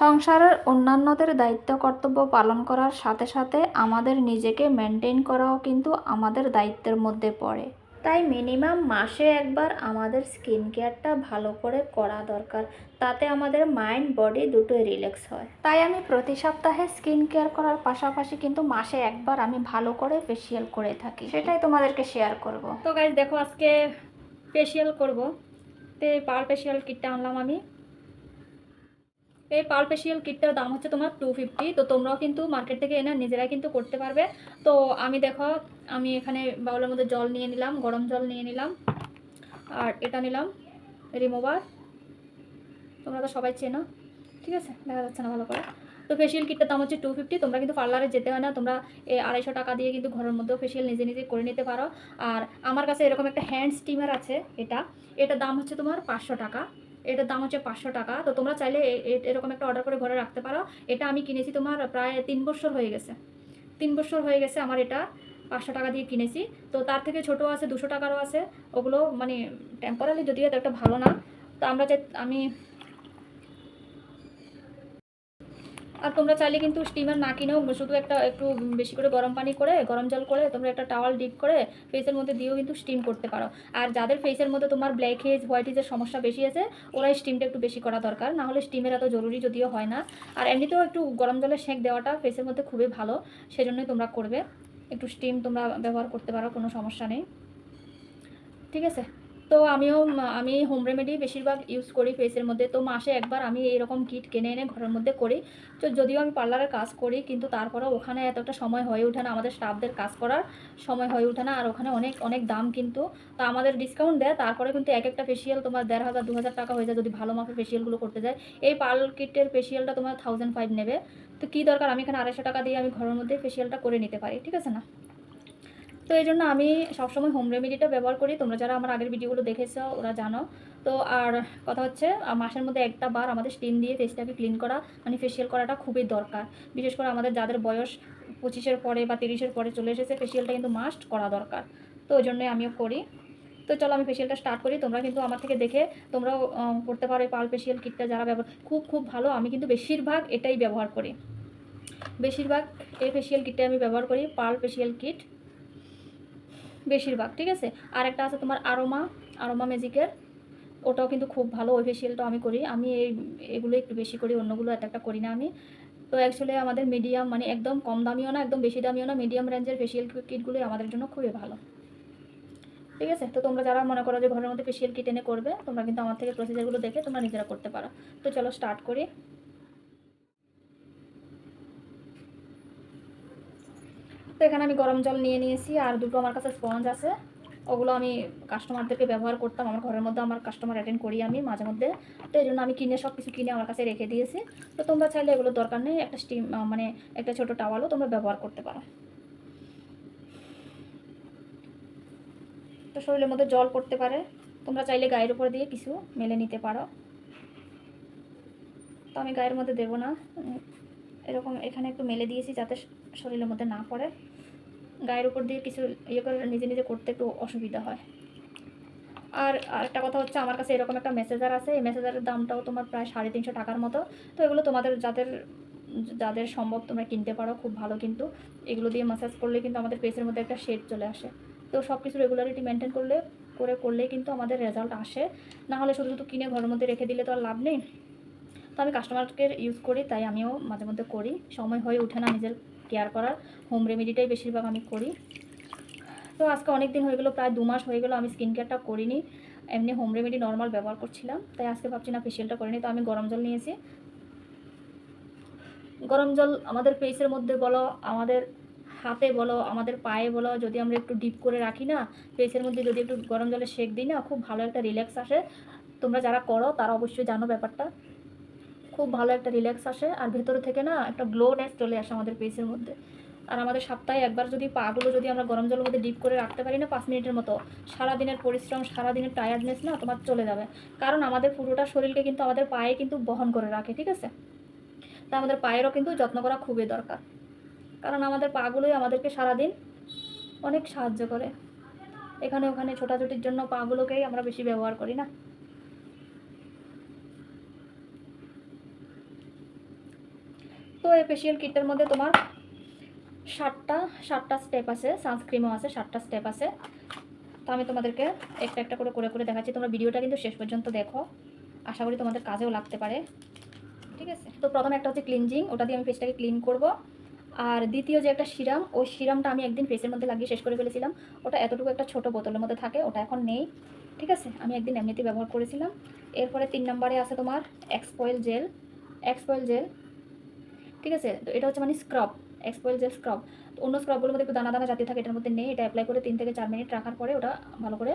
সংসারের অন্যান্যদের দায়িত্ব কর্তব্য পালন করার সাথে সাথে আমাদের নিজেকে মেনটেন করাও কিন্তু আমাদের দায়িত্বের মধ্যে পড়ে। তাই মিনিমাম মাসে একবার আমাদের স্কিন কেয়ারটা ভালো করে করা দরকার, তাতে আমাদের মাইন্ড বডি দুটোই রিল্যাক্স হয়। তাই আমি প্রতি সপ্তাহে স্কিন কেয়ার করার পাশাপাশি কিন্তু মাসে একবার আমি ভালো করে ফেসিয়াল করে থাকি। সেটাই তোমাদেরকে শেয়ার করব। তো গাইজ দেখো আজকে ফেসিয়াল করব। তো পার ফেসিয়াল কিটটা আনলাম আমি। এই পার ফেসিয়াল কিটটার দাম হচ্ছে তোমার টু ফিফটি তো তোমরাও কিন্তু মার্কেট থেকে এনে নিজেরাই কিন্তু করতে পারবে। তো আমি দেখো, আমি এখানে বাউলের মধ্যে জল নিয়ে নিলাম, গরম জল নিয়ে নিলাম, আর এটা নিলাম রিমুভার তোমরা তো সবাই চেনো, ঠিক আছে? দেখা যাচ্ছে না ভালো করে। তো ফেসিয়াল কিটটার দাম হচ্ছে টু ফিফটি তোমরা কিন্তু পার্লারে যেতে হয় না, তোমরা এই আড়াইশো টাকা দিয়ে কিন্তু ঘরের মধ্যেও ফেসিয়াল নিজে নিজে করে নিতে পারো। আর আমার কাছে এরকম একটা হ্যান্ড স্টিমার আছে, এটা। এটার দাম হচ্ছে তোমার পাঁচশো টাকা। এটার দাম হচ্ছে পাঁচশো টাকা। তো তোমরা চাইলে এরকম একটা অর্ডার করে ঘরে রাখতে পারো। এটা আমি কিনেছি তোমার প্রায় তিন বছর হয়ে গেছে। তিন বছর হয়ে গেছে আমার এটা পাঁচশো টাকা দিয়ে কিনেছি। তো তার থেকে ছোটো আছে, দুশো টাকারও আছে। ওগুলো মানে টেম্পোরারি যদিও একটা ভালো না। তো আমরা চাই, আমি আর তোমরা চাইলে কিন্তু স্টিমার না কিনেও শুধু একটা একটু বেশি করে গরম পানি করে, গরম জল করে, তোমরা একটা টাওয়াল ডিপ করে ফেসের মধ্যে দিয়েও কিন্তু স্টিম করতে পারো। আর যাদের ফেসের মধ্যে তোমার ব্ল্যাক হেজ হোয়াইট হেজের সমস্যা বেশি আছে, ওরাই স্টিমটা একটু বেশি করা দরকার। না হলে স্টিমের এত জরুরি যদিও হয় না। আর এমনিতেও একটু গরম জলে সেঁক দেওয়াটা ফেসের মধ্যে খুবই ভালো, সেজন্যই তোমরা করবে। একটু স্টিম তোমরা ব্যবহার করতে পারো, কোনো সমস্যা নেই। ঠিক আছে? তো আমিও আমি হোম রেমেডি বেশিরভাগ ইউজ করি ফেসের মধ্যে। তো মাসে একবার আমি এরকম কিট কিনে এনে ঘরের মধ্যে করি। তো যদিও আমি পার্লারের কাজ করি, কিন্তু তারপরেও ওখানে এতটা সময় হয়ে ওঠে না। আমাদের স্টাফদের কাজ করার সময় হয়ে ওঠে না, আর ওখানে অনেক অনেক দাম কিন্তু। তো আমাদের ডিসকাউন্ট দেয়, তারপরে কিন্তু এক একটা ফেসিয়াল তোমার দেড় হাজার, দু হাজার টাকা হয়ে যায় যদি ভালো মাপের ফেসিয়ালগুলো করতে যায়। এই পার্ল কিটের ফেসিয়ালটা তোমার থাউজেন্ড ফাইভ নেবে। তো কী দরকার? আমি এখানে আড়াইশো টাকা দিয়ে আমি ঘরের মধ্যে ফেসিয়ালটা করে নিতে পারি, ঠিক আছে না? তো এই জন্য আমি সবসময় হোম রেমেডিটা ব্যবহার করি। তোমরা যারা আমার আগের ভিডিওগুলো দেখেছ, ওরা জানো। তো আর কথা হচ্ছে মাসের মধ্যে একটা বার আমাদের স্টিম দিয়ে ফেসটাকে ক্লিন করা মানে ফেসিয়াল করাটা খুবই দরকার। বিশেষ করে আমাদের যাদের বয়স পঁচিশের পরে বা তিরিশের পরে চলে এসেছে ফেসিয়ালটা কিন্তু মাস্ট করা দরকার। তো ওই জন্যই আমিও করি। তো চলো আমি ফেসিয়ালটা স্টার্ট করি। তোমরা কিন্তু আমার থেকে দেখে, তোমরাও করতে পারো পাল ফেসিয়াল কিটটা যারা ব্যবহার, খুব খুব ভালো। আমি কিন্তু বেশিরভাগ এটাই ব্যবহার করি। বেশিরভাগ এই ফেসিয়াল কিটটাই আমি ব্যবহার করি পাল ফেসিয়াল কিট বেশিরভাগ, ঠিক আছে? আর একটা আছে তোমার আরোমা আরোমা ম্যাজিকের ওটাও কিন্তু খুব ভালো ওই ফেসিয়ালটাও আমি করি। আমি এই, এগুলো একটু বেশি করি, অন্যগুলো এত একটা করি না আমি। তো অ্যাকচুয়ালি আমাদের মিডিয়াম মানে একদম কম দামিও না, একদম বেশি দামিও না মিডিয়াম রেঞ্জের ফেসিয়াল কিটগুলোই আমাদের জন্য খুবই ভালো। ঠিক আছে? তো তোমরা যারা মনে করো যে ঘরের মধ্যে ফেসিয়াল কিট এনে করবে, তোমরা কিন্তু আমার থেকে প্রসিজারগুলো দেখে তোমরা নিজেরা করতে পারো। তো চলো স্টার্ট করি। তো এখানে আমি গরম জল নিয়ে নিয়েছি আর দুটো আমার কাছে স্পঞ্জ আছে। ওগুলো আমি কাস্টমারদেরকে ব্যবহার করতাম, আমার ঘরের মধ্যে আমার কাস্টমার অ্যাটেন্ড করি আমি মাঝে মধ্যে। তো এই জন্য আমি কিনে সব কিছু কিনে আমার কাছে রেখে দিয়েছি। তো তোমরা চাইলে এগুলো দরকার নেই, একটা স্টিম মানে একটা ছোটো টাওয়ালও তোমরা ব্যবহার করতে পারো। তো শরীরের মধ্যে জল পড়তে পারে। তোমরা চাইলে গায়ের উপর দিয়ে কিছু মেলে নিতে পারো। তো আমি গায়ের মধ্যে দেবো না। এরকম এখানে একটু মেলে দিয়েছি যাতে শরীরের মধ্যে না পড়ে। গায়ের উপর দিয়ে কিছু ইয়ে করে নিজে নিজে করতে একটু অসুবিধা হয়। আর আরেকটা কথা হচ্ছে, আমার কাছে এরকম একটা মেসেজার আছে। এই মেসেজারের দামটাও তোমার প্রায় সাড়ে তিনশো টাকার মতো। তো এগুলো তোমাদের যাদের যাদের সম্ভব তোমরা কিনতে পারো, খুব ভালো কিন্তু। এগুলো দিয়ে ম্যাসাজ করলে কিন্তু আমাদের পেসের মধ্যে একটা শেড চলে আসে। তো সব কিছু রেগুলারিটি মেনটেন করলে, করে করলেই কিন্তু আমাদের রেজাল্ট আসে। না হলে শুধু শুধু কিনে ঘরের মধ্যে রেখে দিলে তো আর লাভ নেই। তো আমি কাস্টমারকে ইউজ করি, তাই আমিও মাঝে মধ্যে করি। সময় হয়ে ওঠে না নিজের কেয়ার করার। হোম রেমেডিটাই বেশিরভাগ আমি করি। তো আজকে অনেক দিন হয়ে গেলো, প্রায় দু মাস হয়ে গেলো আমি স্কিন কেয়ারটা করিনি। এমনি হোম রেমেডি নর্মাল ব্যবহার করছিলাম, তাই আজকে ভাবছি না ফেশিয়ালটা করিনি। তো আমি গরম জল নিয়েছি। গরম জল আমাদের ফেসের মধ্যে বলো, আমাদের হাতে বলো, আমাদের পায়ে বলো, যদি আমরা একটু ডিপ করে রাখি না ফেসের মধ্যে যদি একটু গরম জলে সেক দিই না, খুব ভালো একটা রিল্যাক্স আসে। তোমরা যারা করো, তারা অবশ্যই জানো ব্যাপারটা। খুব ভালো একটা রিল্যাক্স আসে আর ভেতরে থেকে না একটা গ্লোনেস চলে আসে আমাদের ফেসের মধ্যে। আর আমাদের সপ্তাহে একবার যদি পাগুলো যদি আমরা গরম জলের মধ্যে ডিপ করে রাখতে পারি না, পাঁচ মিনিটের মতো, সারাদিনের পরিশ্রম, সারাদিনের টায়ার্ডনেস না তোমার চলে যাবে। কারণ আমাদের পুরোটা শরীরকে কিন্তু আমাদের পায়ে কিন্তু বহন করে রাখে, ঠিক আছে? তা আমাদের পায়েরও কিন্তু যত্ন করা খুবই দরকার। কারণ আমাদের পাগুলোই আমাদেরকে সারাদিন অনেক সাহায্য করে। এখানে ওখানে ছোটাছুটির জন্য পাগুলোকেই আমরা বেশি ব্যবহার করি না। তো এই ফেসিয়াল কিটটার মধ্যে তোমার সাতটা সাতটা স্টেপ আছে সানস্ক্রিমও আছে, সাতটা স্টেপ আছে। তো আমি তোমাদেরকে একটা একটা করে করে করে দেখাচ্ছি। তোমরা ভিডিওটা কিন্তু শেষ পর্যন্ত দেখো। আশা করি তোমাদের কাজেও লাগতে পারে। ঠিক আছে? তো প্রথম একটা হচ্ছে ক্লিনজিং ওটা দিয়ে আমি ফেসটাকে ক্লিন করব। আর দ্বিতীয় যে একটা সিরাম ওই সিরামটা আমি একদিন ফেসের মধ্যে লাগিয়ে শেষ করে ফেলেছিলাম। ওটা এতটুকু একটা ছোট বোতলের মধ্যে থাকে, ওটা এখন নেই। ঠিক আছে? আমি একদিন এমনিতেই ব্যবহার করেছিলাম। এরপরে তিন নম্বরে আছে তোমার এক্সপয়েল জেল এক্সপয়েল জেল ঠিক আছে? তো এটা হচ্ছে মানে স্ক্রাব এক্সপয়েল জেল স্ক্রাব তো অন্য স্ক্রাবগুলোর মধ্যে একটু দানা দানা জাতীয় থাকে, এটার মধ্যে নেই। এটা অ্যাপ্লাই করে তিন থেকে চার মিনিট রাখার পরে ওটা ভালো করে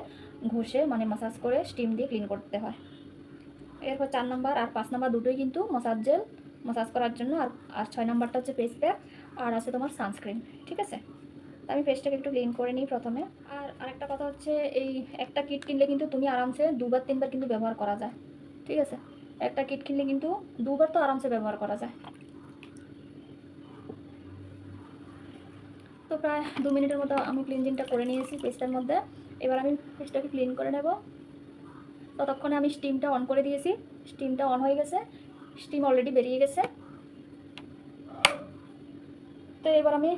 ঘষে মানে মাসাজ করে স্টিম দিয়ে ক্লিন করতে হয়। এরপর চার নম্বর আর পাঁচ নাম্বার দুটোই কিন্তু মাসাজ জেল মাসাজ করার জন্য। আর আর ছয় নম্বরটা হচ্ছে ফেস প্যাক আর আছে তোমার সানস্ক্রিন ঠিক আছে? তো আমি ফেসটাকে একটু ক্লিন করে নিই প্রথমে। আর আরেকটা কথা হচ্ছে, এই একটা কিট কিনলে কিন্তু তুমি আরামসে দুবার, তিনবার কিন্তু ব্যবহার করা যায়, ঠিক আছে? একটা কিট কিনলে কিন্তু দুবার তো আরামসে ব্যবহার করা যায়। তো প্রায় দু মিনিটের মতো আমি ক্লিনজিংটা করে নিয়েছি পেস্টটার মধ্যে। এবার আমি পেস্টটাকে ক্লিন করে নেব। ততক্ষণে আমি স্টিমটা অন করে দিয়েছি। স্টিমটা অন হয়ে গেছে। স্টিম অলরেডি বেরিয়ে গেছে। তো এবার আমি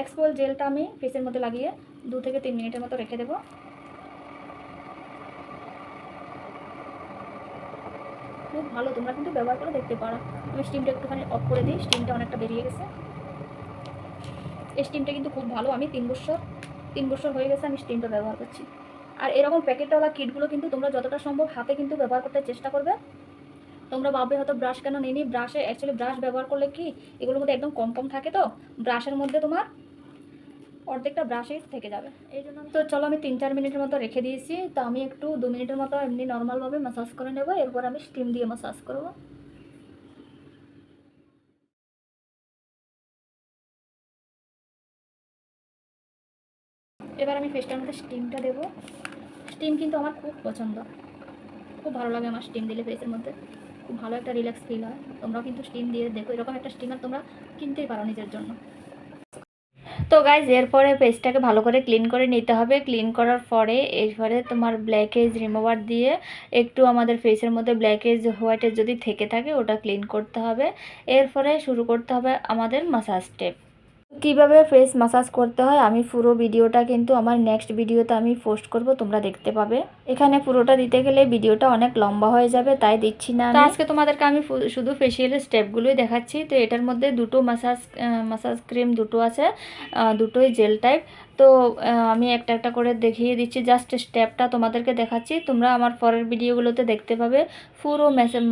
এক্সপোল জেলটা আমি ফেসের মধ্যে লাগিয়ে দু থেকে তিন মিনিটের মতো রেখে দেবো। খুব ভালো, তোমরা কিন্তু ব্যবহার করে দেখতে পারো। আমি স্টিমটা একটুখানি অফ করে দিই স্টিমটা অনেকটা বেরিয়ে গেছে। এই স্টিমটা কিন্তু খুব ভালো। আমি তিন বছর তিন বছর হয়ে গেছে আমি স্টিমটা ব্যবহার করছি। আর এরকম প্যাকেটওয়ালা কিটগুলো কিন্তু তোমরা যতটা সম্ভব হাতে কিন্তু ব্যবহার করতে চেষ্টা করবে। তোমরা ভাববে হয়তো ব্রাশ কেন নিই ব্রাশে অ্যাকচুয়ালি ব্রাশ ব্যবহার করলে কি? এগুলোর মধ্যে একদম কম কম থাকে তো? ব্রাশের মধ্যে তোমার অর্ধেকটা ব্রাশেই থেকে যাবে। এই জন্য তো চলো আমি তিন চার মিনিটের মতো রেখে দিয়েছি। তো আমি একটু দু মিনিটের মতো এমনি নর্মালভাবে ম্যাসাজ করে নেব। এরপর আমি স্টিম দিয়ে ম্যাসাজ করব। এবার আমি ফেসটার মধ্যে স্টিমটা দেবো। স্টিম কিন্তু আমার খুব পছন্দ। খুব ভালো লাগে আমার স্টিম দিলে ফেসের মধ্যে। খুব ভালো একটা রিল্যাক্স ফিল হয়। তোমরাও কিন্তু স্টিম দিয়ে দেখো, এরকম একটা স্টিমার তোমরা কিনতেই পারো নিজের জন্য। তো গাইজ এরপরে পেস্টটাকে ভালো করে ক্লিন করে নিতে হবে। ক্লিন করার পরে এরপরে তোমার ব্ল্যাকেজ রিমুভার দিয়ে একটু আমাদের ফেসের মধ্যে ব্ল্যাকেজ হোয়াইটের যদি থেকে থাকে, ওটা ক্লিন করতে হবে। এরপরে শুরু করতে হবে আমাদের মাসাজ স্টেপ কীভাবে ফেস মাসাজ করতে হয় আমি পুরো ভিডিওটা কিন্তু আমার নেক্সট ভিডিওতে আমি পোস্ট করব তোমরা দেখতে পাবে। এখানে পুরোটা দিতে গেলে ভিডিওটা অনেক লম্বা হয়ে যাবে তাই দিচ্ছি না আজকে তোমাদেরকে আমি শুধু ফেসিয়ালের স্টেপগুলোই দেখাচ্ছি। তো এটার মধ্যে দুটো মাসাজ মাসাজ ক্রিম দুটো আছে দুটোই জেল টাইপ তো আমি একটা একটা করে দেখিয়ে দিচ্ছি জাস্ট স্টেপটা তোমাদেরকে দেখাচ্ছি। তোমরা আমার পরের ভিডিওগুলোতে দেখতে পাবে। পুরো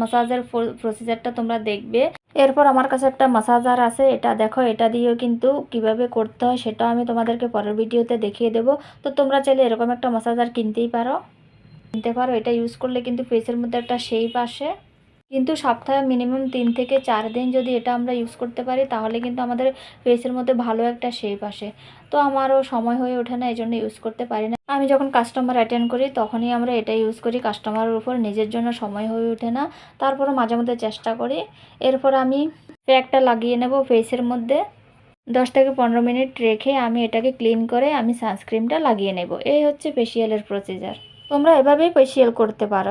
মাসাজের প্রসিজারটা তোমরা দেখবে। এরপর আমার কাছে একটা মাসাজার আছে, এটা দেখো, এটা দিয়েও কিন্তু কীভাবে করতে হয় সেটাও আমি তোমাদেরকে পরের ভিডিওতে দেখিয়ে দেবো। তো তোমরা চাইলে এরকম একটা মাসাজার কিনতেই পারো। কিনতে পারো, এটা ইউজ করলে কিন্তু ফেসের মধ্যে একটা শেপ আসে। কিন্তু সপ্তাহে মিনিমাম তিন থেকে চার দিন যদি এটা আমরা ইউজ করতে পারি, তাহলে কিন্তু আমাদের ফেসের মধ্যে ভালো একটা শেপ আসে। তো আমারও সময় হয়ে ওঠে না এই জন্য ইউজ করতে পারি না। আমি যখন কাস্টমার অ্যাটেন্ড করি, তখনই আমরা এটা ইউজ করি কাস্টমারের উপর, নিজের জন্য সময় হয়ে ওঠে না। তারপরে মাঝে মধ্যে চেষ্টা করি। এরপর আমি প্যাকটা লাগিয়ে নেব ফেসের মধ্যে। দশ থেকে পনেরো মিনিট রেখে আমি এটাকে ক্লিন করে আমি সানস্ক্রিনটা লাগিয়ে নেব। এই হচ্ছে ফেসিয়ালের প্রসিজার তোমরা এভাবেই ফেসিয়াল করতে পারো।